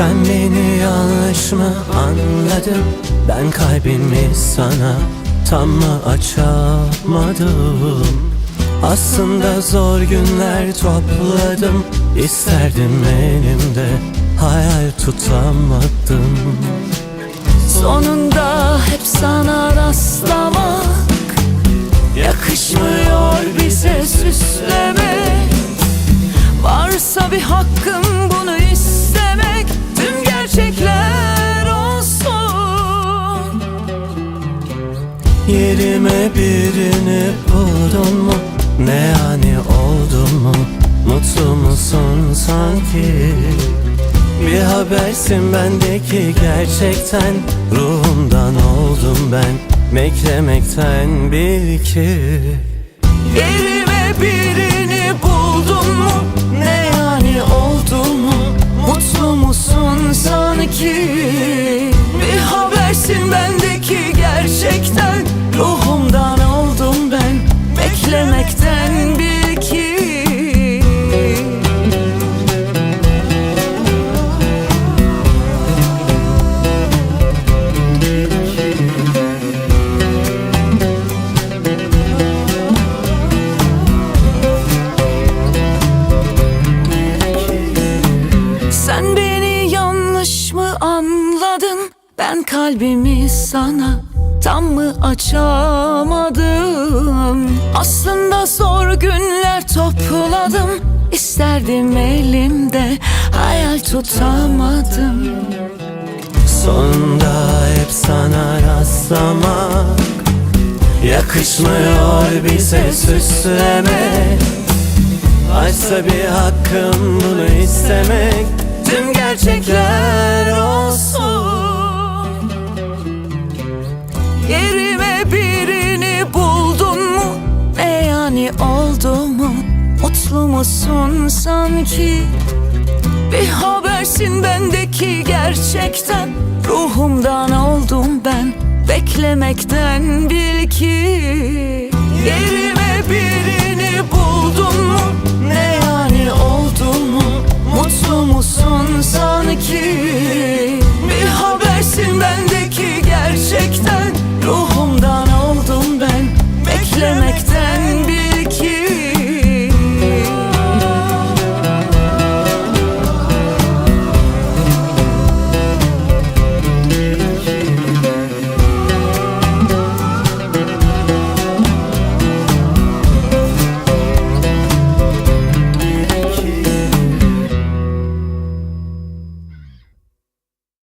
Sen beni yanlış mı anladın? Ben kalbimi sana tam mı açamadım? Aslında zor günler topladım. İsterdim elimde hayal tutamadım. Sonunda hep sana rastlamak Yakışmıyor bize süslemek Varsa bir hakkım bunu istemek Tüm gerçekler olsun. Yerime birini buldun mu? Ne yani oldun mu? Mutlu musun sanki? Bir habersin bendeki gerçekten Ruhumdan oldum ben Beklemekten bil ki Yerime birini anladın? Ben kalbimi sana tam mı açamadım? Aslında zor günler topladım İsterdim elimde hayal tutamadım Sonunda hep sana rastlamak Yakışmıyor bize süslemek Varsa bir hakkım bunu istemek Tüm gerçekler olsun Yerime birini buldun mu? Ne yani oldu mu? Mutlu musun sanki? Bir habersin bendeki gerçekten Ruhumdan oldum ben Beklemekten bil ki Yerime